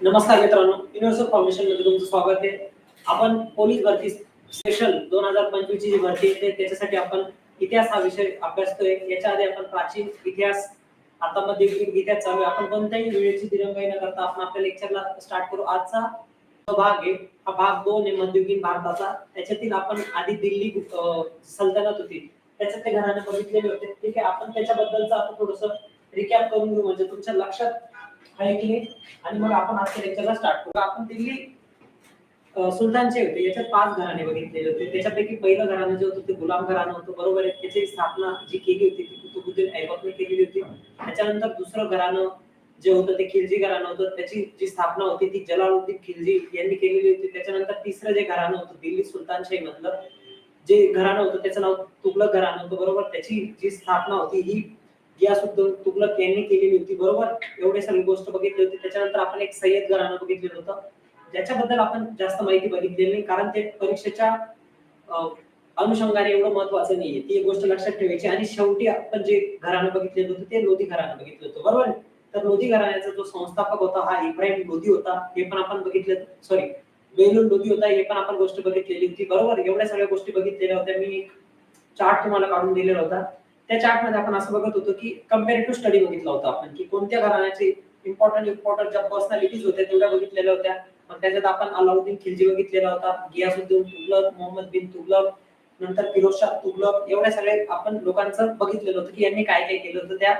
नमस्कार मित्रांनो युनिव्हर्सल फाउंडेशनमध्ये तुमचं स्वागत आहे. आपण पोलीस भरती सेशन दोन हजार पंचवीस ची जी भरती येते त्याच्यासाठी आपण इतिहास हा विषय अभ्यासतोय याच्या आधी आपण प्राचीन इतिहास आता मध्ये इतिहास चालू आहे आपण कोणत्याही वेळेची दिरंगाई न करता आपण आपल्या लेक्चरला स्टार्ट करू. आजचा जो भाग आहे हा भाग दोन आहे मध्ययुगीन भारताचा. त्याच्यातील आपण आधी दिल्ली सल्तनत होती. त्याच्यात ते घराने बघितलेले होते. ठीक आहे आपण त्याच्याबद्दलचं आपण थोडस रिकॅप करून घेऊ. म्हणजे तुमच्या लक्षात आहे की नाही आणि मग आपण आजच्या लेक्चरला स्टार्ट करू. आपण दिल्ली सुलतानचे होते. याच्यात पाच घराणे बघितलेले होते. त्याच्यापैकी पहिलं घराणं जे होतं ते गुलाम घराणं होतं. बरोबर आहे. त्याची स्थापना जी केली होती ती कुतुबुद्दीन ऐबकने केलेली होती. त्याच्यानंतर दुसरं घराणं जे होतं ते खिलजी घराणं होतं. त्याची जी स्थापना होती ती जलालुद्दीन खिलजी यांनी केलेली होती. त्याच्यानंतर तिसरं जे घराणं होतं दिल्ली सुलतानशाही मधलं जे घराणं होतं त्याचं नाव तुगलक घराणं होतं. बरोबर? त्याची जी स्थापना होती ही या सुद्धा तुगलक यांनी केलेली होती बरोबर? एवढे सगळी गोष्ट बघितली होती. त्याच्यानंतर आपण एक सय्यद घराणं बघितलेलं होतं. ज्याच्याबद्दल आपण जास्त माहिती बघितलेली नाही कारण ते परीक्षेच्या अनुषंगाने एवढं महत्वाचं नाहीये. ती गोष्ट लक्षात ठेवायची. आणि शेवटी आपण जे घराणं बघितलेलं होतं ते लोधी घराणं बघितलं होतं. बरोबर? तर लोधी घराण्याचा जो संस्थापक होता हा इब्राहिम लोधी होता. हे पण आपण बघितलं सॉरी बेलून लोधी होता. हे पण आपण गोष्ट बघितलेली होती. बरोबर? एवढ्या सगळ्या गोष्टी बघितलेल्या होत्या. मी चार्ट तुम्हाला काढून दिलेला होता. त्या चार्टमध्ये आपण असं बघत होतो की टू स्टडी बघितला होता आपण की कोणत्या घराण्याचे इम्पॉर्टंट इम्पॉर्टंट ज्या पर्सनॅलिटीज होत्या तेवढ्या बघितलेल्या होत्या मग त्याच्यात आपण अलाउद्दीन खिलजी बघितलेला होता गियासुद्दीन तुगलक मोहम्मद बिन तुगलक नंतर फिरोजशाह तुगलक एवढ्या सगळे आपण लोकांचं बघितलेलं होतं की यांनी काय काय केलं होतं त्या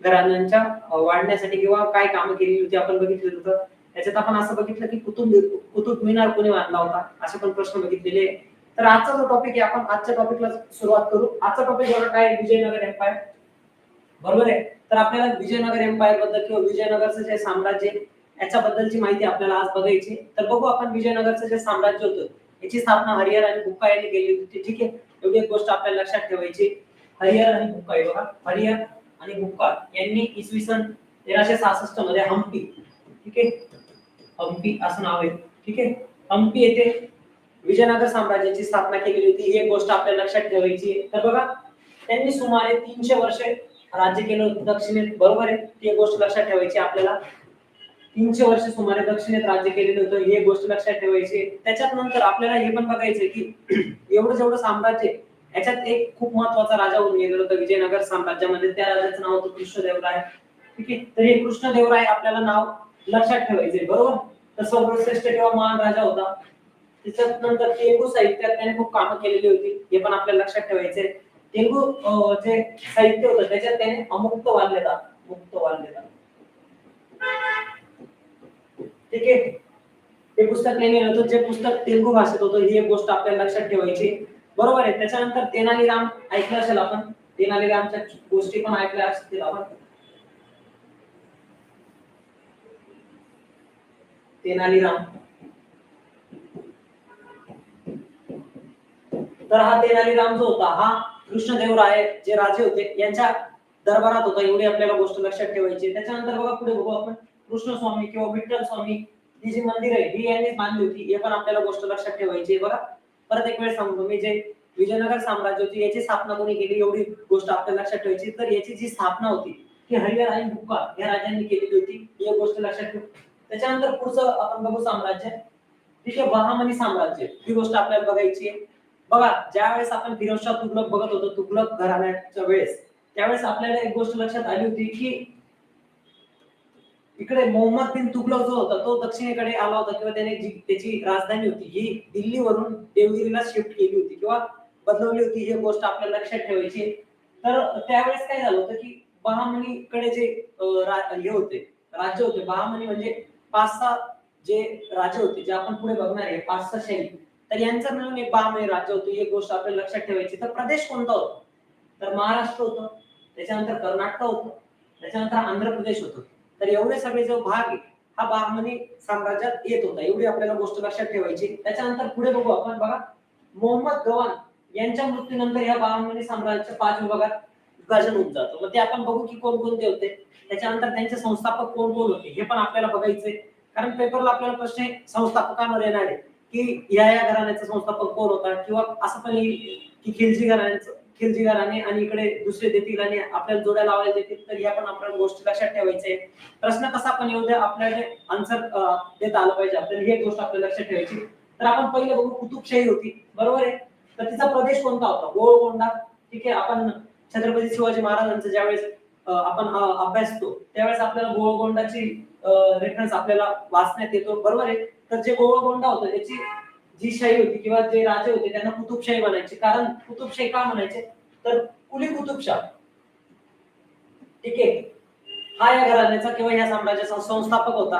घराण्यांच्या वाढण्यासाठी किंवा काय कामं केली होती आपण बघितलेलं होतं त्याच्यात आपण असं बघितलं की कुतुब कुतुब मिनार कोणी बांधला होता असे पण प्रश्न बघितलेले आहे. तर आजचा जो टॉपिक आहे आपण आजच्या टॉपिकला सुरुवात करू. आजचा टॉपिक बरोबर काय विजयनगर एम्पायर बरोबर आहे? तर आपल्याला विजयनगर एम्पायरबद्दल किंवा विजयनगरचं जे साम्राज्य याच्याबद्दलची माहिती आपल्याला आज बघायची तर बघू आपण विजयनगरचं जे साम्राज्य होतं याची स्थापना हरिहर आणि गुप्पा यांनी केली होती. ठीक आहे? एवढी एक गोष्ट आपल्याला लक्षात ठेवायची हरिहर आणि बुक्का हे बघा. हरिहर आणि गुप्पा यांनी इसवी सन तेराशे सहासष्टमध्ये हम्पी. ठीक आहे? हम्पी असं नाव आहे. ठीक आहे? हम्पी येथे विजयनगर साम्राज्याची स्थापना केलेली होती. ही एक गोष्ट आपल्या लक्षात ठेवायची तर बघा त्यांनी सुमारे तीनशे वर्षे राज्य केलं होतं दक्षिणेत. बरोबर आहे? ती एक गोष्ट लक्षात ठेवायची आपल्याला. तीनशे वर्ष सुमारे दक्षिणेत राज्य केलेलं होतं. ही एक गोष्ट लक्षात ठेवायची त्याच्यात नंतर आपल्याला हे पण बघायचंय की एवढं जेवढं साम्राज्य आहे, याच्यात एक खूप महत्त्वाचा राजा होऊन गेलेला होता विजयनगर साम्राज्यामध्ये. त्या राजाचं नाव होतं कृष्णदेवराय. ठीक आहे? तर हे कृष्णदेवराय आपल्याला नाव लक्षात ठेवायचंय. बरोबर? तर सर्वश्रेष्ठ किंवा महान राजा होता. त्याच्यात नंतर साहित्यात त्याने खूप कामं केलेली होती. हे पण आपल्याला लक्षात ठेवायचे तेलगू जे साहित्य होतं त्याच्यात त्याने अमुक्त वाल्यता मुक्त वाल्यता ठीक आहे? ते पुस्तक त्यांनी होतं जे पुस्तक तेलगू भाषेत होतं ही एक गोष्ट आपल्याला लक्षात ठेवायची. बरोबर आहे. त्याच्यानंतर तेनालीराम ऐकलं असेल आपण? तेनालीरामच्या गोष्टी पण ऐकल्या असतील आपण? तेनालीराम. तर हा तेनालीराम जो होता हा कृष्णदेवराय जे राजे होते यांच्या दरबारात होता एवढी आपल्याला गोष्ट लक्षात ठेवायची त्याच्यानंतर बघा पुढे बघू आपण. कृष्ण स्वामी किंवा विठ्ठल स्वामी ही जी मंदिर आहे ही यांनी बांधली होती हे पण आपल्याला गोष्ट लक्षात ठेवायची बघा परत एक वेळ सांगतो मी जे विजयनगर साम्राज्य होती याची स्थापना कोणी केली एवढी गोष्ट आपल्याला लक्षात ठेवायची तर याची जी स्थापना होती ती हरिहर आणि भुक्का या राजांनी केलेली होती ही गोष्ट लक्षात ठेव. त्याच्यानंतर पुढचं आपण बघू साम्राज्य. ठीक आहे बहामनी साम्राज्य ही गोष्ट आपल्याला बघायची आहे. बघा ज्या वेळेस आपण फिरोजशाह तुगलक बघत होतो तुगलक घराण्याच्या वेळेस त्यावेळेस आपल्याला एक गोष्ट लक्षात आली होती की इकडे मोहम्मद बिन तुगलक जो होता तो दक्षिणेकडे आला होता किंवा त्याने जी त्याची राजधानी होती ही दिल्लीवरून देवगिरीला शिफ्ट केली होती किंवा बदलवली होती ही गोष्ट आपल्याला लक्षात ठेवायची. तर त्यावेळेस काय झालं होतं की बहामणीकडे जे हे होते राज्य होते बहामनी म्हणजे पाच सहा जे राजे होते जे आपण पुढे बघणार आहे पाच सहा शैली. तर यांचं मिळून एक बहामनी राज्य होतं ही एक गोष्ट आपल्याला लक्षात ठेवायची. तर प्रदेश कोणता होता? तर महाराष्ट्र होतं त्याच्यानंतर कर्नाटक होतं त्याच्यानंतर आंध्र प्रदेश होतं. तर एवढे सगळे जो भाग आहे हा बहामनी साम्राज्यात येत होता. एवढी आपल्याला गोष्ट लक्षात ठेवायची. त्याच्यानंतर पुढे बघू आपण बघा मोहम्मद गवान यांच्या मृत्यूनंतर या बहामनी साम्राज्याच्या पाच विभागात विभाजन होऊन जातं. मग ते आपण बघू की कोण कोणते होते. त्याच्यानंतर त्यांचे संस्थापक कोण कोण होते हे पण आपल्याला बघायचंय. कारण पेपरला आपल्याला प्रश्न संस्थापकांवर येणार. आहे की या या घराण्याचा संस्थापक कोण होता? किंवा असं पण येईल की खिलजी घराण्याचं खिलजी घराणे आणि इकडे दुसरे देतील आणि आपल्याला जोड्या लावायला देतील तर या पण आपल्याला गोष्टी लक्षात ठेवायचे. प्रश्न कसा पण येऊ द्या आपल्याला आन्सर देता आलं पाहिजे आपल्याला ही एक गोष्ट आपल्याला लक्षात ठेवायची. तर आपण पहिले बघू कुतुबशाही होती. बरोबर आहे? तर तिचा प्रदेश कोणता होता? गोळकोंडा ठीक आहे आपण छत्रपती शिवाजी महाराजांचा ज्यावेळेस आपण अभ्यासतो त्यावेळेस आपल्याला गोळकोंडाची रेफरन्स आपल्याला वाचण्यात येतो. बरोबर आहे? तर जे गोळकोंडा होतं त्याची जी शाही होती किंवा जे राजे होते त्यांना कुतुबशाही म्हणायचे. कारण कुतुबशाही का म्हणायचे? तर कुली कुतुबशाह. ठीक आहे? हा या घराण्याचा किंवा या साम्राज्याचा संस्थापक होता.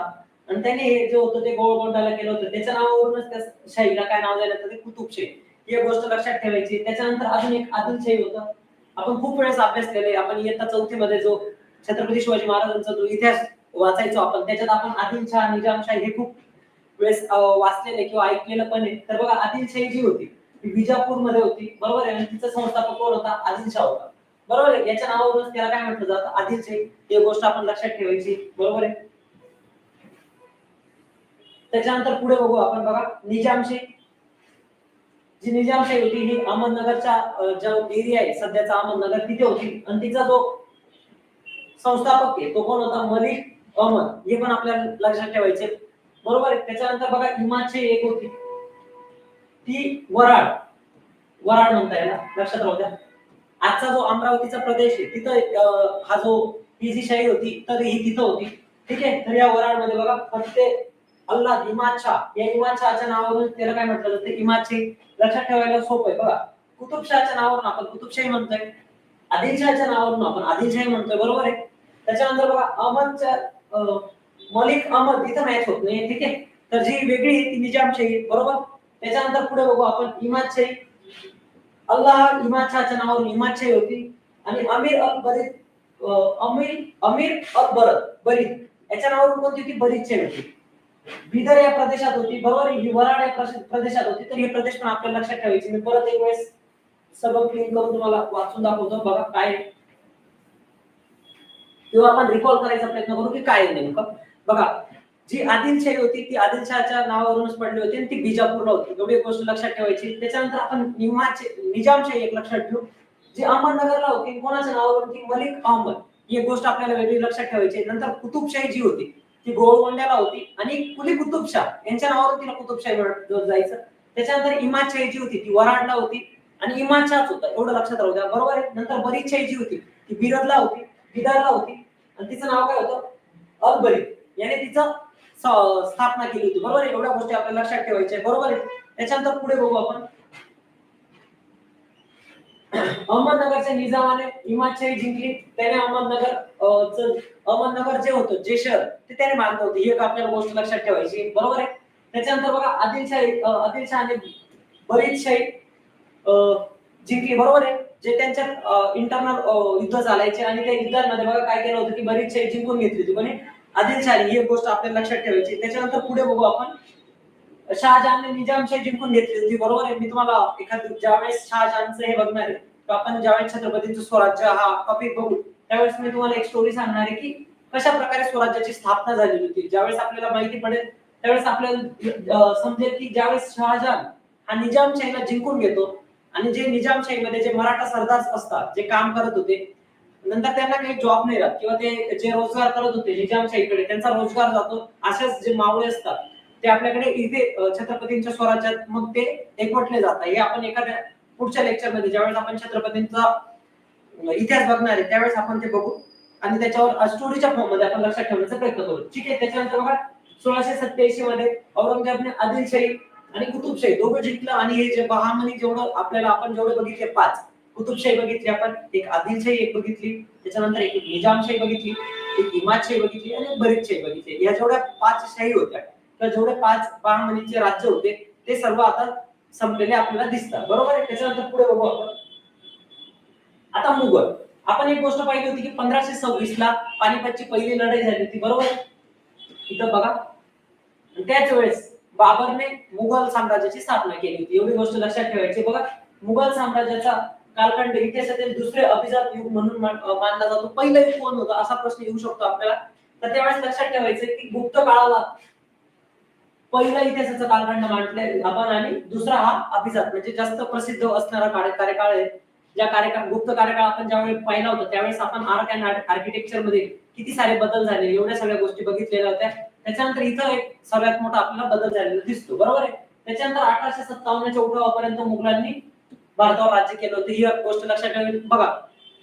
आणि त्याने हे जे होतं ते गोळगोंडाला केलं होतं. त्याच्या नावावरूनच त्या शाहीला काय नाव दिलं ते कुतुबशाही. ही एक गोष्ट लक्षात ठेवायची. त्याच्यानंतर अजून एक आदिलशाही होता. आपण खूप वेळेस अभ्यास केले आपण इयत्ता चौथी मध्ये जो छत्रपती शिवाजी महाराजांचा जो इतिहास वाचायचो आपण त्याच्यात आपण आदिलशाह निजामशाही हे खूप वेळेस वाचलेलं वाचलेले किंवा ऐकलेलं पण आहे. तर बघा आदिलशाही जी होती ती विजापूरमध्ये होती. बरोबर आहे? आणि तिचा संस्थापक कोण होता? आदिलशाह होता. बरोबर आहे? याच्या नावावरूनच त्याला काय म्हटलं जातं? आदिलशाही ही गोष्ट आपण लक्षात ठेवायची. बरोबर आहे? त्याच्यानंतर पुढे बघू आपण. बघा निजामशाही जी निजामशाही होती ही अहमदनगरच्या जो एरिया आहे सध्याचा अहमदनगर तिथे होती. आणि तिचा जो संस्थापक आहे तो कोण होता? मलिक अहमद. हे पण आपल्याला लक्षात ठेवायचे. बरोबर आहे. त्याच्यानंतर बघा हिमाची एक होती. ती वराड वराड म्हणता याला लक्षात राहू द्या. आजचा जो अमरावतीचा प्रदेश आहे तिथं हा जो ही जी शाही होती तर ही तिथं होती. ठीक आहे? तर या वराडमध्ये बघा फत्ते अल्ला इमादशा या इमादशहाच्या नावावरून त्याला काय म्हटलं जातं? हिमाचे. लक्षात ठेवायला सोपं आहे. बघा कुतुबशाहच्या नावावरून आपण कुतुबशाही म्हणतोय. आदिलशाहच्या नावावरून आपण आदिलशाही म्हणतोय. बरोबर आहे? त्याच्यानंतर बघा अहमदच्या अं, मलिक अहमद इथं मॅच होत नाही ठीक आहे? तर जी वेगळी आहे ती निजामशाही बरोबर? त्याच्यानंतर पुढे बघू आपण इमादशाही अल्लाह इमादशाहच्या नावावरून इमादशाही होती. आणि अमीर अल बरीद अमीर अमीर अल बरद बरीद. याच्या नावावरून कोणती होती? बरीदशाही होती. बिदर या प्रदेशात होती बरोबर? ही वराड या प्रदेशात होती. तर हे प्रदेश पण आपल्याला लक्षात ठेवायचे. मी परत एक वेळेस सबक क्लीन करून तुम्हाला वाचून दाखवतो. बघा काय किंवा आपण रिकॉल करायचा प्रयत्न करू की काय नेमकं. बघा जी आदिलशाही होती ती आदिलशहाच्या नावावरूनच पडली होती आणि ती बिजापूरला होती. एवढी एक गोष्ट लक्षात ठेवायची. त्याच्यानंतर आपण निमाचे निजामशाही एक लक्षात ठेवू. जी अहमदनगरला होती कोणाच्या नावावरून? ती मलिक अहमद. ही एक गोष्ट आपल्याला वेगळी लक्षात ठेवायची नंतर कुतुबशाही जी होती ती गोळकोंड्याला होती आणि कुली कुतुबशाह. यांच्या नावावरून तिला कुतुबशाही जायचं. त्याच्यानंतर इमादशाही जी होती ती वराडला होती आणि इमादशाहच होता. एवढं लक्षात राहू द्या. बरोबर आहे? नंतर बरीचशाही जी होती ती बिरदला होती बिदारला होती. आणि तिचं नाव काय होतं? अकबरी याने तिचं स्थापना केली होती. बरोबर आहे? एवढ्या गोष्टी आपल्याला लक्षात ठेवायच्या बरोबर आहे? त्याच्यानंतर पुढे बघू आपण. अहमदनगरच्या निजामाने इमादशाही जिंकली. त्याने अहमदनगर अहमदनगर जे होतं जे शहर ते त्याने बांधलं होतं. ही एक आपल्याला गोष्ट लक्षात ठेवायची बरोबर आहे? त्याच्यानंतर बघा आदिलशाही आदिलशहाने बरीचशाही अं, जिंकली. बरोबर आहे? जे त्यांच्या इंटरनल युद्ध चालायचे आणि त्या युद्धांमध्ये बघा काय केलं होतं की बरीचशाही जिंकून घेतली होती. पण आदिलशाही ही एक गोष्ट आपल्याला लक्षात ठेवायची. त्याच्यानंतर पुढे बघू आपण. शहाजहानने निजामशाही जिंकून घेतली. होती बरोबर आहे. मी तुम्हाला एखाद ज्यावेळेस शहाजहानचं हे बघणार आहे आपण ज्यावेळेस छत्रपतींचं स्वराज्य हा टॉपिक बघू त्यावेळेस मी तुम्हाला एक स्टोरी सांगणार आहे की कशा प्रकारे स्वराज्याची स्थापना झालेली होती. ज्यावेळेस आपल्याला माहिती पडेल त्यावेळेस आपल्याला समजेल की ज्यावेळेस शहाजहान हा निजामशाहीला जिंकून घेतो आणि जे निजामशाहीमध्ये जे मराठा सरदार असतात जे काम करत होते नंतर त्यांना काही जॉब नाही राहत. किंवा ते जे रोजगार करत होते निजामशाहीकडे त्यांचा रोजगार जातो. अशाच जे मावळे असतात ते आपल्याकडे इथे छत्रपतींच्या स्वराज्यात मग ते एकवटले जातात. हे आपण एखाद्या पुढच्या लेक्चरमध्ये ज्यावेळेस आपण छत्रपतींचा इतिहास बघणार आहे त्यावेळेस आपण ते बघू. आणि त्याच्यावर स्टोरीच्या फॉर्ममध्ये आपण लक्षात ठेवण्याचा प्रयत्न करू. ठीक आहे त्याच्यानंतर बघा सोळाशे सत्याऐंशी मध्ये औरंगजेबने आदिलशाही आणि कुतुबशाही दोघं जिंकलं. आणि हे जे बहामनी जेवढं आपल्याला आपण जेवढे बघितले पाच. कुतुबशाही बघितली आपण एक आदिलशाही एक बघितली त्याच्यानंतर एक निजामशाही बघितली एक इमादशाही बघितली आणि बरेचशाही बघितली. या जेवढ्या पाच शाही होत्या किंवा जेवढे पाच बहामनीचे राज्य होते ते सर्व आता संपलेले आपल्याला दिसतात. बरोबर आहे? त्याच्यानंतर पुढे बघू आपण. आता मुघल. आपण एक गोष्ट पाहिली होती की पंधराशे सव्वीस ला पानिपतची पहिली लढाई झाली होती. बरोबर इथं बघा. त्याच वेळेस बाबरने मुघल साम्राज्याची स्थापना केली होती. एवढी गोष्ट लक्षात ठेवायची. बघा मुघल साम्राज्याचा कालखंड इतिहासातील दुसरे अभिजात युग म्हणून मानला जातो. पहिलं युग कोण होतं? असा प्रश्न येऊ शकतो आपल्याला. तर त्यावेळेस लक्षात ठेवायचं की गुप्त काळाला पहिला इतिहासाचा कालखंड मांडले आपण आणि दुसरा हा अभिजात म्हणजे जास्त प्रसिद्ध असणारा कार्यकाळ आहे. ज्या कार्यकाळ गुप्त कार्यकाळ आपण ज्यावेळी पाहिला होता त्यावेळेस आपण आर्ट अँड आर्किटेक्चरमध्ये किती सारे बदल झाले एवढ्या सगळ्या गोष्टी बघितलेल्या होत्या. त्याच्यानंतर इथं एक सगळ्यात मोठा आपल्याला बदल झालेला दिसतो. बरोबर आहे? त्याच्यानंतर अठराशे सत्तावन्नच्या उठावापर्यंत मुघलांनी भारतावर राज्य केलं होतं. ही गोष्ट लक्षात ठेवावी बघा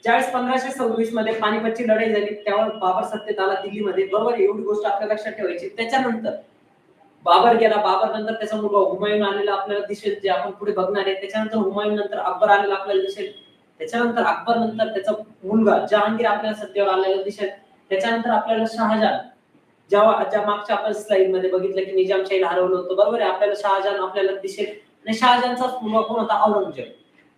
ज्यावेळेस पंधराशे सव्वीसमध्ये पानिपतची लढाई झाली त्यावर बाबर सत्तेत आला दिल्लीमध्ये. बरोबर एवढी गोष्ट आपल्याला लक्षात ठेवायची. त्याच्यानंतर बाबर गेला. बाबर नंतर त्याचा मुलगा हुमायून आलेला आपल्याला दिसेल जे आपण पुढे बघणार आहे. त्याच्यानंतर हुमायून नंतर अकबर आलेला आपल्याला दिसेल. त्याच्यानंतर अकबर नंतर त्याचा मुलगा जहांगीर आपल्याला सत्तेवर आलेला दिसेल. त्याच्यानंतर आपल्याला शहाजहान जेव्हा ज्या मागच्या आपण स्लाइडमध्ये बघितलं की निजामशाहीला हरवलं होतं. बरोबर आहे आपल्याला शहाजहान आपल्याला दिसेल. आणि शहाजहानचा मुलगा कोण होता? औरंगजेब.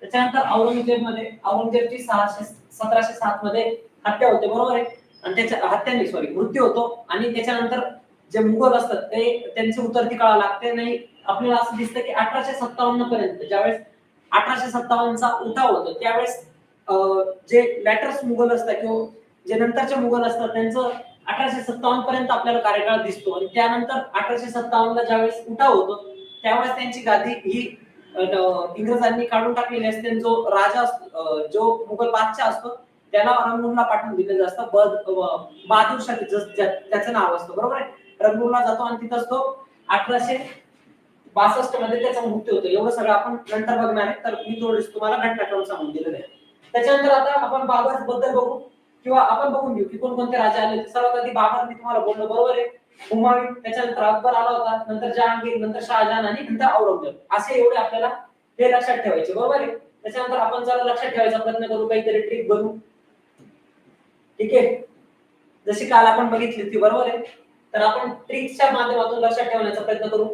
त्याच्यानंतर औरंगजेबमध्ये औरंगजेबची सहाशे सतराशे सात मध्ये हत्या होते बरोबर आहे? आणि त्याच्या हत्याने सॉरी मृत्यू होतो. आणि त्याच्यानंतर जे मुघल असतात ते त्यांची उतरती काळा लागते नाही. आपल्याला असं दिसतं की अठराशे सत्तावन्न पर्यंत ज्यावेळेस अठराशे सत्तावन्नचा उठाव होतो त्यावेळेस जे लॅटर्स मुघल असतात किंवा जे नंतरचे मुघल असतात त्यांचं अठराशे सत्तावन्न पर्यंत आपल्याला कार्यकाळ दिसतो. आणि त्यानंतर अठराशे सत्तावन्नला ज्यावेळेस उठाव होतो त्यावेळेस त्यांची गादी ही Uh, इंग्रजांनी काढून टाकलेली असते जो राजा जो मुघल बादशाह असतो त्याला रंगूरला पाठवून दिलेलं असतं बद त्याचं नाव असतं बरोबर आहे? रंगूरला जातो आणि तिथंच तो अठराशे बासष्टमध्ये त्याचा मृत्यू होतो. एवढं सगळं आपण नंतर बघणार आहे. तर मी थोडीशी तुम्हाला घटनाक्रम सांगून दिलेलं आहे. त्याच्यानंतर आता आपण बाबरबद्दल बघू किंवा आपण बघून घेऊ की कोणकोणते राजा आले. सर्वात आधी बाबर मी तुम्हाला बोललो बरोबर आहे. हुमायून त्याच्यानंतर अकबर आला होता. नंतर जहांगीर नंतर शहाजहान आणि नंतर औरंगजेब. असे एवढे आपल्याला हे लक्षात ठेवायचे. बरोबर आहे? त्याच्यानंतर आपण जरा लक्षात ठेवायचा प्रयत्न करू काहीतरी ट्रिक बनवू. ठीक आहे? जशी काल आपण बघितली होती बरोबर आहे? तर आपण ट्रिकच्या माध्यमातून लक्षात ठेवण्याचा प्रयत्न करू.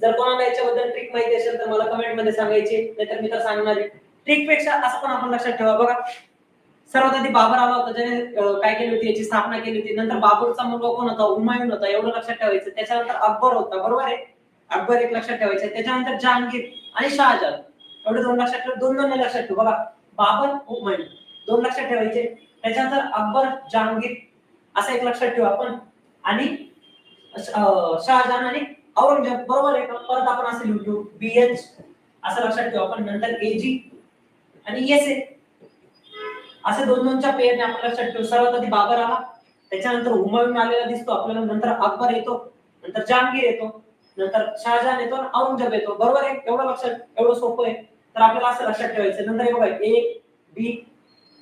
जर कोणाला याच्याबद्दल ट्रिक माहिती असेल तर मला कमेंटमध्ये सांगायची. नाहीतर मी तर सांगणार आहे. ट्रिकपेक्षा असं पण आपण लक्षात ठेवा बघा. सर्वात आधी बाबर आला होता ज्याने काय केली होती याची स्थापना केली होती. नंतर बाबरचा मुलगा कोण होता? हुमायून होता. एवढं लक्षात ठेवायचं. त्याच्यानंतर अकबर होता. बरोबर आहे? अकबर एक लक्षात ठेवायचं. त्याच्यानंतर जहांगीर आणि शहाजहान. एवढे दोन लक्षात ठेव दोन दोन लक्षात ठेव. बघा बाबर हुमायून. दोन लक्षात ठेवायचे. त्याच्यानंतर अकबर जहांगीर. असं एक लक्षात ठेवू आपण. आणि शहाजहान आणि औरंगजेब. बरोबर आहे? का? परत आपण असं लिहू बी एच. असं लक्षात ठेवू आपण. नंतर एजी आणि एस ए. असे दोन दोनच्या पेयरने आपण लक्षात ठेवू सर्वात आधी बाबर आला त्याच्यानंतर हुमायून आलेला दिसतो आपल्याला नंतर अकबर येतो नंतर जहांगीर येतो नंतर शहाजहान येतो आणि औरंगजेब येतो. बरोबर आहे? एवढं लक्षात एवढं सोपं आहे. तर आपल्याला असं लक्षात ठेवायचं नंतर हे बघा ए बी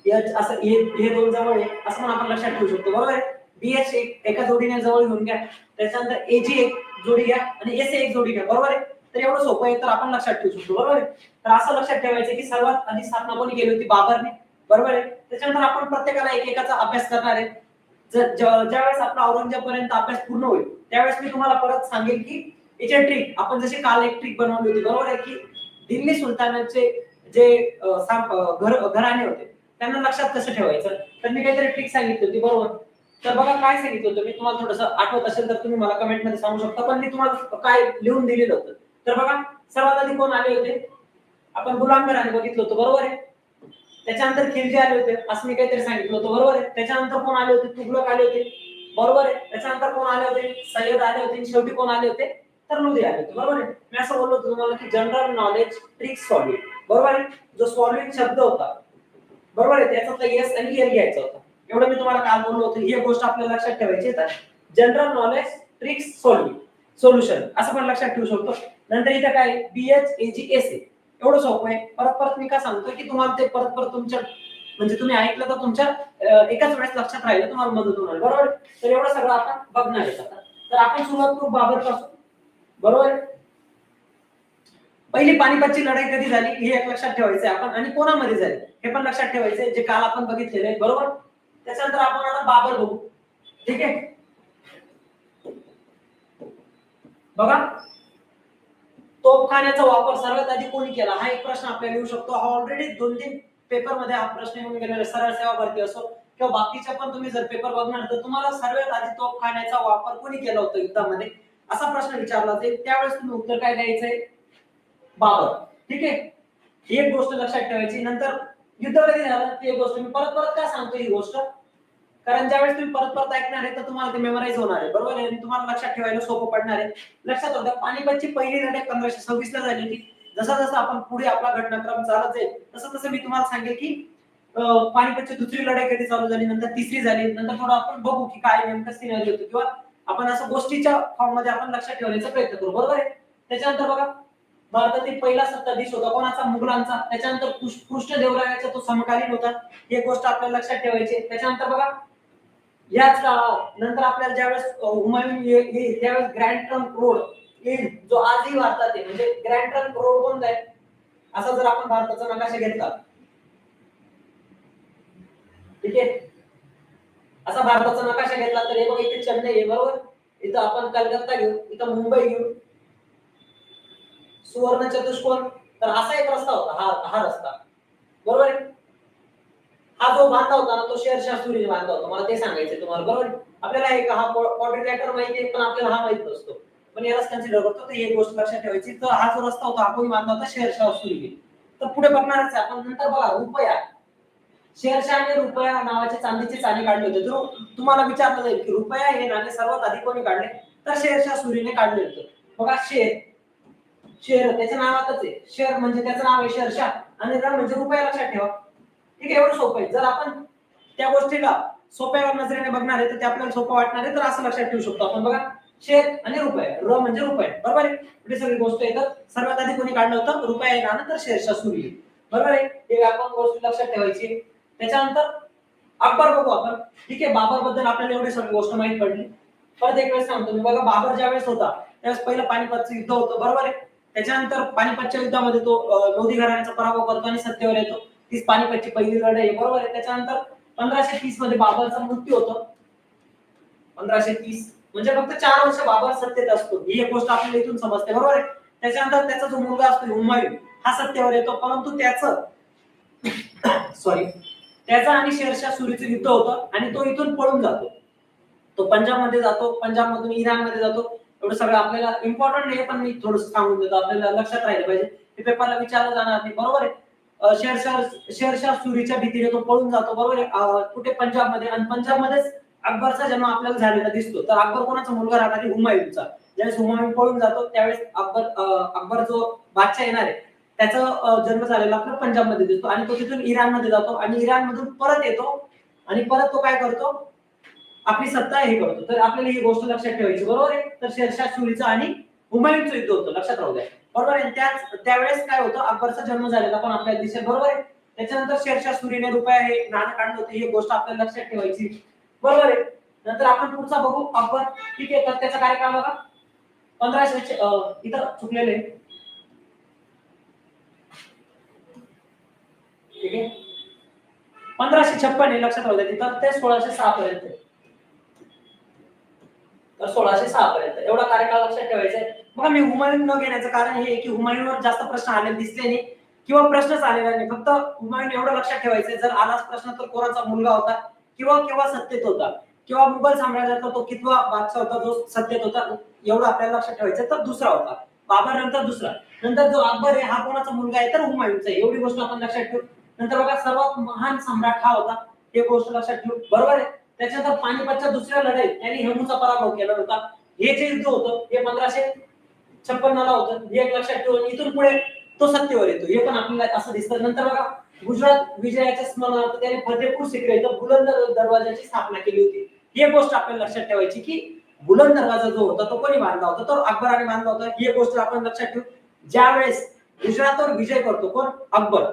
एच असं हे हे दोन जवळ आहे असं पण आपण लक्षात ठेवू शकतो. बरोबर आहे? बी एच एक एका जोडीने जवळ घेऊन घ्या. त्याच्यानंतर ए जी एक जोडी घ्या आणि एस एक जोडी घ्या. बरोबर आहे? तर एवढं सोपं आहे तर आपण लक्षात ठेवू शकतो. बरोबर आहे? तर असं लक्षात ठेवायचं की सर्वात आधी स्थापना कोणी केली होती? बाबरने. बरोबर आहे? त्याच्यानंतर आपण प्रत्येकाला एकेकाचा अभ्यास करणार आहे. ज्यावेळेस आपला औरंगजेब पर्यंत अभ्यास पूर्ण होईल त्यावेळेस मी तुम्हाला परत सांगेन की याच्या ट्रिक आपण जशी काल एक ट्रिक बनवली होती बरोबर आहे की दिल्ली सुलतानाचे जे घर घराणे होते त्यांना लक्षात कसं ठेवायचं? तर मी काहीतरी ट्रिक सांगितली होती बरोबर? तर बघा काय सांगितलं होतं मी तुम्हाला थोडस आठवत असेल तर तुम्ही मला कमेंटमध्ये सांगू शकता पण मी तुम्हाला काय लिहून दिलेलं होतं. तर बघा सर्वात आधी कोण आले होते? आपण गुलाम घराणे बघितलं होतं बरोबर आहे? त्याच्यानंतर खिलजी आले होते असं मी काहीतरी सांगितलं होतं. बरोबर आहे? त्याच्यानंतर कोण आले होते? तुगलक आले होते. बरोबर आहे? त्याच्यानंतर कोण आले होते? सय्यद आले होते. आणि शेवटी कोण आले होते? तर लुधी आले होते. बरोबर आहे? मी असं बोललो होतो तुम्हाला की जनरल नॉलेज ट्रिक सॉल्विंग बरोबर आहे? जो सॉल्विंग शब्द होता. बरोबर आहे? त्याचा येस आणि एल घ्यायचा होता. एवढं मी तुम्हाला काल बोललो होतो. ही गोष्ट आपल्याला लक्षात ठेवायची आहे. General knowledge tricks solving solution असं पण लक्षात ठेवू शकतो. नंतर इथं काय? बी H A G S A एवढं सोपं आहे. परत परत मी काय सांगतो की तुम्हाला ते परत परत तुमच्या म्हणजे तुम्ही ऐकलं तर तुमच्या एकाच वेळेस लक्षात राहिलं तुम्हाला मदत होणार. बरोबर? तर एवढं सगळं आपण बघणार आहे आता. तर आपण सुरुवात करू बाबरपासून बरोबर? पहिली पानिपतची लढाई कधी झाली? हे एक लक्षात ठेवायचं आहे आपण. आणि कोणामध्ये झाली? हे पण लक्षात ठेवायचंय जे काल आपण बघितलेलं आहे. बरोबर? त्याच्यानंतर आपण आता बाबर बघू. ठीक आहे? बघा. तोफखान्याचा वापर सर्वात आधी कोणी केला? हा एक प्रश्न आपल्याला येऊ शकतो. हा ऑलरेडी दोन तीन पेपरमध्ये हा प्रश्न येऊन गेलेला सरळ सेवा भरती असो किंवा बाकीच्या पण तुम्ही जर पेपर बघणार तर तुम्हाला सर्वात आधी तोफखान्याचा वापर कोणी केला होता युद्धामध्ये? असा प्रश्न विचारला जाईल. त्यावेळेस तुम्ही उत्तर काय द्यायचंय बाबर. ठीक आहे? ही एक गोष्ट लक्षात ठेवायची. नंतर युद्ध कधी झालं ती एक गोष्ट मी परत परत काय सांगतो ही गोष्ट? कारण ज्यावेळेस तुम्ही परत परत ऐकणार आहे तर तुम्हाला ते मेमराईज होणार आहे. बरोबर आहे? आणि तुम्हाला लक्षात ठेवायला सोपं पडणार आहे. लक्षात होतं पानिपतची पहिली लढाई पंधराशे सव्वीस ला झाली होती. जसा जसा आपण पुढे आपला घटनाक्रम चालत जाईल तसं तसं मी तुम्हाला सांगेल की पानिपतची दुसरी लढाई कधी चालू झाली नंतर तिसरी झाली नंतर थोडं आपण बघू की काय नेमकं सिनेरी होतं. किंवा आपण असं गोष्टीच्या फॉर्ममध्ये आपण लक्षात ठेवण्याचा प्रयत्न करू. बरोबर आहे? त्याच्यानंतर बघा भारतातील पहिला सत्ताधीश होता कोणाचा? मुघलांचा. त्याच्यानंतर कृष्- कृष्णदेवरायाचा तो समकालीन होता. हे गोष्ट आपल्याला लक्षात ठेवायची त्याच्यानंतर बघा याच नंतर आपल्याला ज्यावेळेस हुमायून येईल त्यावेळेस ग्रँड ट्रंक रोड येईल जो आजही भारतात आहे. म्हणजे ग्रँड ट्रंक रोड कोणता आहे? असा जर आपण भारताचा नकाशा घेतला. ठीक आहे? असा भारताचा नकाशा घेतला तर हे बघ इथे चेन्नई आहे बरोबर? इथं आपण कलकत्ता घेऊ इथं मुंबई घेऊ. सुवर्ण चतुष्कोण तर असा एक रस्ता होता हा हा रस्ता. बरोबर आहे? हा जो बांधा होता ना तो शेरशाह सुरीने बांधला होता. मला ते सांगायचं तुम्हाला बरोबर? आपल्याला एक हा क्वाड्रिलेटर माहिती आहे पण आपल्याला हा माहीत नसतो. पण यालाच कन्सिडर करतो तर एक गोष्ट लक्षात ठेवायची तर हा जो रस्ता होता हा कोणी बांधला होता शेरशाह सुरीने. तर पुढे बघणारच आपण नंतर बघा रुपया. शेरशाहने रुपया नावाचे चांदीचे चाणे काढले होते. तर तुम्हाला विचारलं जाईल की रुपया हे नाणे सर्वात आधी कोणी काढले? तर शेरशाह सुरीने काढले होते. बघा शेर. शेर त्याच्या नावातच आहे. शेर म्हणजे त्याचं नाव आहे शेरशाह. आणि र म्हणजे रुपया लक्षात ठेवा. ठीक आहे एवढं सोपं आहे. जर आपण त्या गोष्टीला सोप्या नजरेने बघणार आहे तर ते आपल्याला सोपं वाटणार आहे तर असं लक्षात ठेवू शकतो आपण. बघा शेर आणि रुपये. र म्हणजे रुपये. बरोबर आहे? एवढी सगळी गोष्ट येतात सर्वात आधी कोणी काढलं होतं? रुपया नंतर नाणं तर बरोबर आहे? हे आपण गोष्ट लक्षात ठेवायची. त्याच्यानंतर अकबर बघू आपण. ठीक आहे बाबरबद्दल आपल्याला एवढी सगळी गोष्ट माहीत पडली. परत एक वेळेस सांगतो मी. बघा बाबर ज्या वेळेस होता त्यावेळेस पहिलं पानिपतचं युद्ध होतं. बरोबर आहे? त्याच्यानंतर पानिपतच्या युद्धामध्ये तो लोधी घराण्याचा पराभव करतो आणि सत्तेवर येतो. तीच पानिपतची पहिली लढाई आहे बरोबर आहे. त्याच्यानंतर पंधराशे तीसमध्ये बाबरचा मृत्यू होतो. पंधराशे तीस म्हणजे फक्त चार वर्ष बाबर सत्तेत असतो. ही एक गोष्ट आपल्याला इथून समजते बरोबर आहे? त्याच्यानंतर त्याचा जो मुलगा असतो हुमायून हा सत्तेवर येतो. परंतु त्याच सॉरी त्याचा आणि शेरशाह सुरीचं युद्ध होतं आणि तो इथून पळून जातो. तो पंजाबमध्ये जातो पंजाब मधून इराणमध्ये जातो. एवढं सगळं आपल्याला इम्पॉर्टंट नाही पण मी थोडस सांगून देतो. आपल्याला लक्षात राहिलं पाहिजे. हे पेपरला विचारलं जाणार नाही बरोबर आहे? शेरशाह शेरशाह सुरीच्या भीतीने तो पळून जातो बरोबर कुठे? पंजाबमध्ये आणि पंजाब मध्येच अकबरचा जन्म आपल्याला झालेला दिसतो. तर अकबर कोणाचा मुलगा राहणार आहे? हुमायूनचा. ज्यावेळेस हुमायून पळून जातो त्यावेळेस अकबर अकबर जो बादशाह येणार आहे त्याचा जन्म झालेला आपल्याला पंजाबमध्ये दिसतो. आणि तो तिथून इराणमध्ये जातो आणि इराण मधून परत येतो आणि परत तो काय करतो? आपली सत्ता हे करतो. तर आपल्याला ही गोष्ट लक्षात ठेवायची. बरोबर आहे? तर शेरशाह सुरीचं आणि हुमायूनचं युद्ध होतं. लक्षात राहू द्या. बरोबर आहे. त्याच त्यावेळेस काय होतं अकबरचा जन्म झालेला पण आपल्याला दिसेल बरोबर आहे? त्याच्यानंतर शेरशाह सुरीने रुपये हे नाणं काढलं होतं. ही गोष्ट आपल्याला लक्षात ठेवायची. बरोबर आहे? नंतर आपण पुढचा बघू. अकबर ठीक आहे. तर त्याचा कार्यकाळ बघा. पंधराशे इथं चुकलेले. ठीक आहे? पंधराशे छप्पन हे लक्षात राहू तिथं. ते सोळाशे सहा पर्यंत तर सोळाशे सहा पर्यंत. एवढा कार्यकाळ लक्षात ठेवायचा आहे. बघा मी हुमायून न घेण्याचं कारण हे की हुमायूनवर जास्त प्रश्न आलेले दिसले नाही किंवा प्रश्नच आलेला नाही. फक्त हुमायून एवढं लक्षात ठेवायचं जर आलाच प्रश्न तर कोणाचा मुलगा होता किंवा केव्हा सत्तेत होता? किंवा मुघल साम्राज्याचा तो कितवा बादशाह होता जो सत्तेत होता एवढं आपल्याला लक्षात ठेवायचं तर दुसरा होता. बाबर नंतर दुसरा. नंतर जो अकबर आहे हा कोणाचा मुलगा आहे? तर हुमायूनचा एवढी गोष्ट आपण लक्षात ठेवू. नंतर बघा सर्वात महान सम्राट हा होता. हे गोष्ट लक्षात ठेवू. बरोबर आहे? त्याच्यानंतर पानिपतच्या दुसऱ्या लढाईत त्यांनी हेमूचा पराभव केला होता. हे जे युद्ध होतं हे पंधराशे छप्पन्नाला होतं. हे एक लक्षात ठेवून इथून पुढे तो सत्तेवर येतो. हे पण आपल्याला असं दिसतं. नंतर बघा गुजरात विजयाच्या स्मरणार्थ त्याने फतेपूर सिक्री इथं बुलंद दरवाजाची स्थापना केली होती. ही गोष्ट आपल्याला लक्षात ठेवायची की बुलंद दरवाजा जो होता तो कोणी बांधला होता? तो अकबराने बांधला होता. ही गोष्ट आपण लक्षात ठेवू. ज्यावेळेस गुजरातवर विजय करतो कोण? अकबर.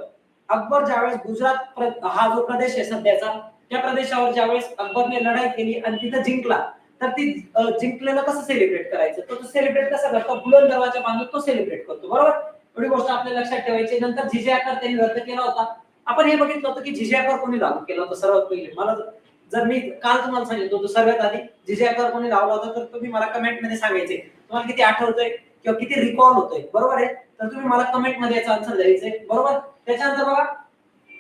अकबर ज्यावेळेस गुजरात हा जो प्रदेश आहे सध्याचा त्या प्रदेशावर ज्यावेळेस अकबरने लढाई केली आणि तिथं जिंकला तर ती जिंकलेलं कसं सेलिब्रेट करायचं? तो सेलिब्रेट कसं करतो? बुलंद दरवाजा बांधून तो सेलिब्रेट करतो बरोबर? एवढी गोष्ट आपल्याला लक्षात ठेवायची. नंतर झिजे आकार त्यांनी रद्द केला होता. आपण हे बघितलं होतं की झिजे आकार कोणी लागू केला होता? सर्वात पहिले. मला जर- जर मी काल तुम्हाला सांगितलं होतं सर्वात आधी झिजे आकार कोणी लावला होता तर तुम्ही मला कमेंटमध्ये सांगायचे. तुम्हाला किती आठवतोय किंवा किती रिकॉल होतोय? बरोबर आहे? तर तुम्ही मला कमेंटमध्ये याचा आन्सर द्यायचंय बरोबर? त्याच्यानंतर बघा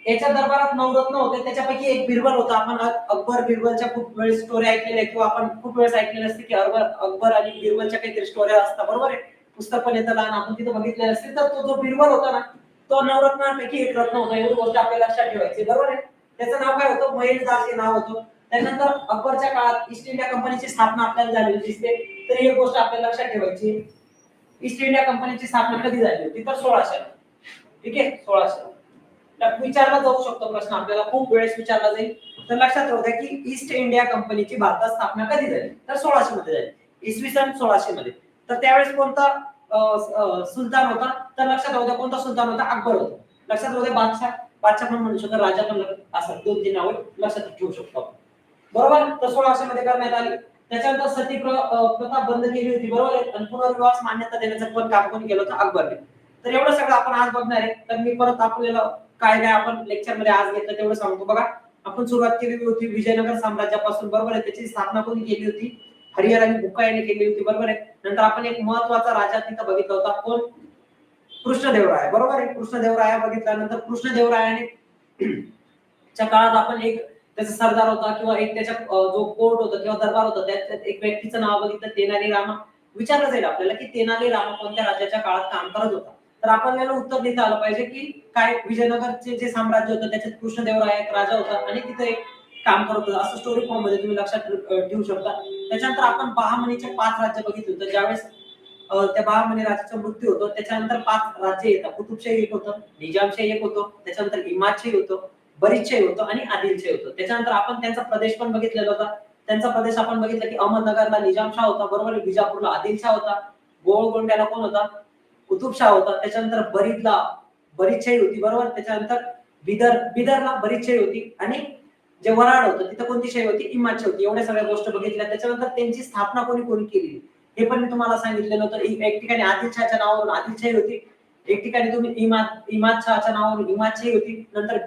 याच्या दरबारात नवरत्न होते त्याच्यापैकी एक बिरबल होता. आपण अकबर बिरबलच्या खूप वेळेस स्टोरी ऐकलेल्या किंवा आपण खूप वेळेस ऐकलेलं असते की अकबर अकबर आणि बिरबलच्या काहीतरी स्टोऱ्या असतात. बरोबर आहे? पुस्तक पण येतं लहान आपण तिथं बघितलेलं असते. तर तो जो बिरबल होता ना तो नवरत्नापैकी एक रत्न होता. एवढी गोष्ट आपल्याला लक्षात ठेवायची. बरोबर आहे? त्याचं नाव काय होतं? महेशदास हे नाव होतं. त्यानंतर अकबरच्या काळात ईस्ट इंडिया कंपनीची स्थापना आपल्याला झालेली दिसते. तर ही एक गोष्ट आपल्याला लक्षात ठेवायची. ईस्ट इंडिया कंपनीची स्थापना कधी झाली होती? तर सोळाशे ठीक आहे? सोळाशे विचारला जाऊ शकतो प्रश्न. आपल्याला खूप वेळेस विचारला जाईल. तर लक्षात राहू द्या की ईस्ट इंडिया कंपनीची भारतात स्थापना कधी झाली? तर सोळाशे मध्ये झाली. इसवी सन सोळाशे मध्ये तर त्यावेळेस कोणता सुलतान होता? तर लक्षात राहू द्या कोणता सुलतान होता? अकबर होता. लक्षात राहू द्या बादशाह बादशाह पण म्हणू शकतो राजा पण असं दोन तीन नावं लक्षात ठेवू शकतो बरोबर? तर सोळाशे मध्ये करण्यात आली. त्याच्यानंतर सती प्रथा बंद केली होती. बरोबर आहे? आणि पुनर्विवास मान्यता देण्याचं पण काम कोणी केलं होतं? अकबरने. तर एवढं सगळं आपण आज बघणार आहे. तर मी परत आपल्याला काय काय आपण लेक्चरमध्ये आज घेतलं तेवढं सांगतो. बघा आपण सुरुवात केलेली होती विजयनगर साम्राज्यापासून बरोबर आहे? त्याची स्थापना कोणी केली होती? हरिहर आणि बुक्का यांनी केली होती बरोबर आहे? नंतर आपण एक महत्त्वाचा राजा तिथं बघितला होता. कोण? कृष्णदेवराय बरोबर आहे? कृष्णदेवराया बघितल्यानंतर कृष्णदेवरायाने च्या काळात आपण एक त्याचा सरदार होता किंवा एक त्याच्या जो कोर्ट होता किंवा दरबार होता त्यात एक व्यक्तीचं नाव बघितलं तेनाली रामा. विचारलं जाईल आपल्याला की तेनाली रामा कोणत्या राजाच्या काळात काम करत होता? तर आपण त्याला उत्तर देता आलं पाहिजे की काय विजयनगरचे जे साम्राज्य होतं त्याच्यात कृष्णदेवराय एक राजा होता आणि तिथे एक काम करत होता. असं स्टोरी फॉर्ममध्ये तुम्ही लक्षात ठेवू शकता. त्याच्यानंतर आपण बहामणीचे पाच राज्य बघितले होते. ज्यावेळेस त्या बहामणी राज्याचा मृत्यू होतो त्याच्यानंतर पाच राज्य येतात. कुतुबशाही एक होतं निजामशाही एक होतो त्याच्यानंतर इमादशाही होतं बरीचशाही होतं आणि आदिलशाही होतं. त्याच्यानंतर आपण त्यांचा प्रदेश पण बघितलेला होता. त्यांचा प्रदेश आपण बघितला की अहमदनगरला निजामशाह होता बरोबर विजापूरला आदिलशाह होता. गोळगोंड्याला कोण होता? कुतुबशाह होता त्याच्यानंतर बरीदला बरीचशाही होती बरोबर? त्याच्यानंतर बिदर बिदरला बरीचशाही होती आणि जे वराड होतं तिथं कोणती शाही होती? इमादशाही होती. एवढ्या सगळ्या गोष्टी बघितल्या. त्याच्यानंतर त्यांची स्थापना कोणी कोणी केली हे पण मी तुम्हाला सांगितलेलं होतं एक ठिकाणी आदिलशाहच्या नावावरून आदिलशाही होती. एक ठिकाणी तुम्ही इमाद इमाद शहाच्या नावावरून इमादशाही होती. नंतर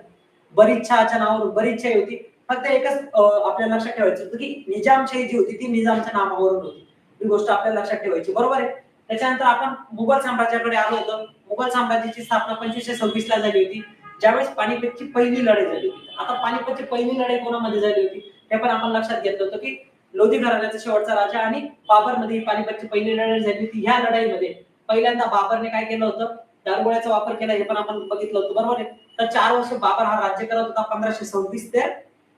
बरीच शहाच्या नावावरून बरीचशाही होती. फक्त एकच आपल्याला लक्षात ठेवायचं होतं की निजामशाही जी होती ती निजामच्या नावावरून होती. ही गोष्ट आपल्याला लक्षात ठेवायची. बरोबर आहे? त्याच्यानंतर आपण मुघल साम्राज्याकडे आलो होतो. मुघल साम्राज्याची स्थापना पंचवीसशे सव्वीस ला झाली होती. ज्यावेळेस पानिपतची पहिली लढाई झाली होती. आता पानिपतची पहिली लढाई कोणामध्ये झाली होती? हे पण आपण लक्षात घेतलं होतं की लोधी घराण्याचा शेवटचा राजा आणि बाबरमध्ये पानिपतची पहिली लढाई झाली होती. ह्या लढाईमध्ये पहिल्यांदा बाबरने काय केलं होतं? दारुगोळ्याचा वापर केला हे पण आपण बघितलं होतं. बरोबर आहे? तर चार वर्ष बाबर हा राज्य करत होता पंधराशे सव्वीस ते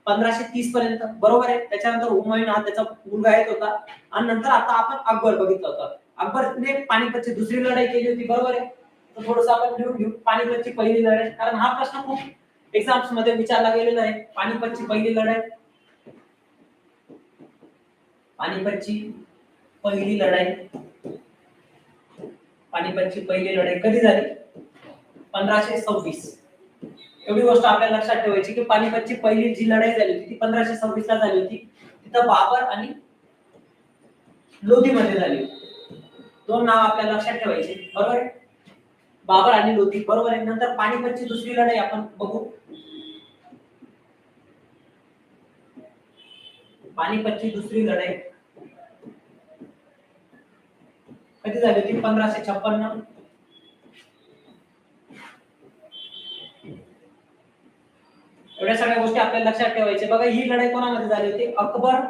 पंधराशे तीस पर्यंत. बरोबर आहे? त्याच्यानंतर हुमायून हा त्याचा मुलगा येत होता. आणि नंतर आता आपण अकबर बघितलं होतं. अकबरने पानिपतची दुसरी लढाई केली होती बरोबर आहे? तर थोडस आपण लिहून घेऊ पानिपतची पहिली लढाई. कारण हा प्रश्न खूप एक्झाम्समध्ये विचारला गेलेला आहे पानिपतची पहिली लढाई. पानिपतची पहिली लढाई. पानिपतची पहिली लढाई कधी झाली? पंधराशे सव्वीस. एवढी गोष्ट आपल्याला लक्षात ठेवायची की पानिपतची पहिली जी लढाई झाली होती ती पंधराशे सव्वीस ला झाली होती. तिथं बाबर आणि लोधी मध्ये झाली होती. दोन नाव आपल्याला लक्षात ठेवायचे. बरोबर? आहे बाबर आणि लोधी. बरोबर आहे. नंतर पानिपतची दुसरी लढाई आपण बघू. पानिपतची दुसरी लढाई. कधी झाली होती? पंधराशे छप्पन्न एवढ्या सगळ्या गोष्टी आपल्याला लक्षात ठेवायच्या बघा ही लढाई कोणामध्ये झाली होती? अकबर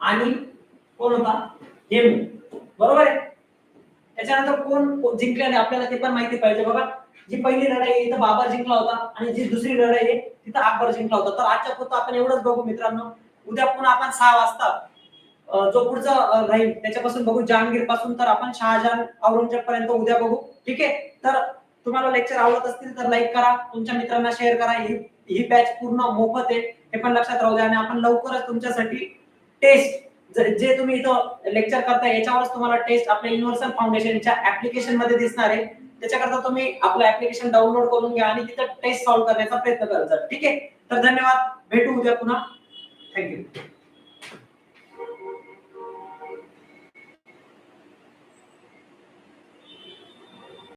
आणि कोण होता? हेमू बरोबर आहे? त्याच्यानंतर कोण जिंकल्याने आपल्याला ते पण माहिती पाहिजे. बघा जी पहिली लढाई आहे इथं बाबर जिंकला होता आणि जी दुसरी लढाई आहे तिथं अकबर जिंकला होता. तर आजच्या पुरतं आपण एवढंच बघू मित्रांनो. उद्या पुन्हा आपण सहा वाजता जो पुढचा राहील त्याच्यापासून बघू. जहांगीरपासून तर आपण शहाजहान औरंगजेब पर्यंत उद्या बघू. ठीक आहे? तर तुम्हाला लेक्चर आवडत असतील तर लाईक करा. तुमच्या मित्रांना शेअर करा. ही ही बॅच पूर्ण मोफत आहे. हे पण लक्षात राहू द्या. आणि आपण लवकरच तुमच्यासाठी टेस्ट जे तुम्ही इथं लेक्चर करता याच्यावरच तुम्हाला टेस्ट आपल्या युनिव्हर्सल फाउंडेशनच्या ऍप्लिकेशनमध्ये दिसणार आहे. त्याच्याकरता तुम्ही आपलं ऍप्लिकेशन डाउनलोड करून घ्या आणि तिथं टेस्ट सॉल्व्ह करण्याचा प्रयत्न करत जा ठीक आहे? तर धन्यवाद. भेटू उद्या पुन्हा. थँक्यू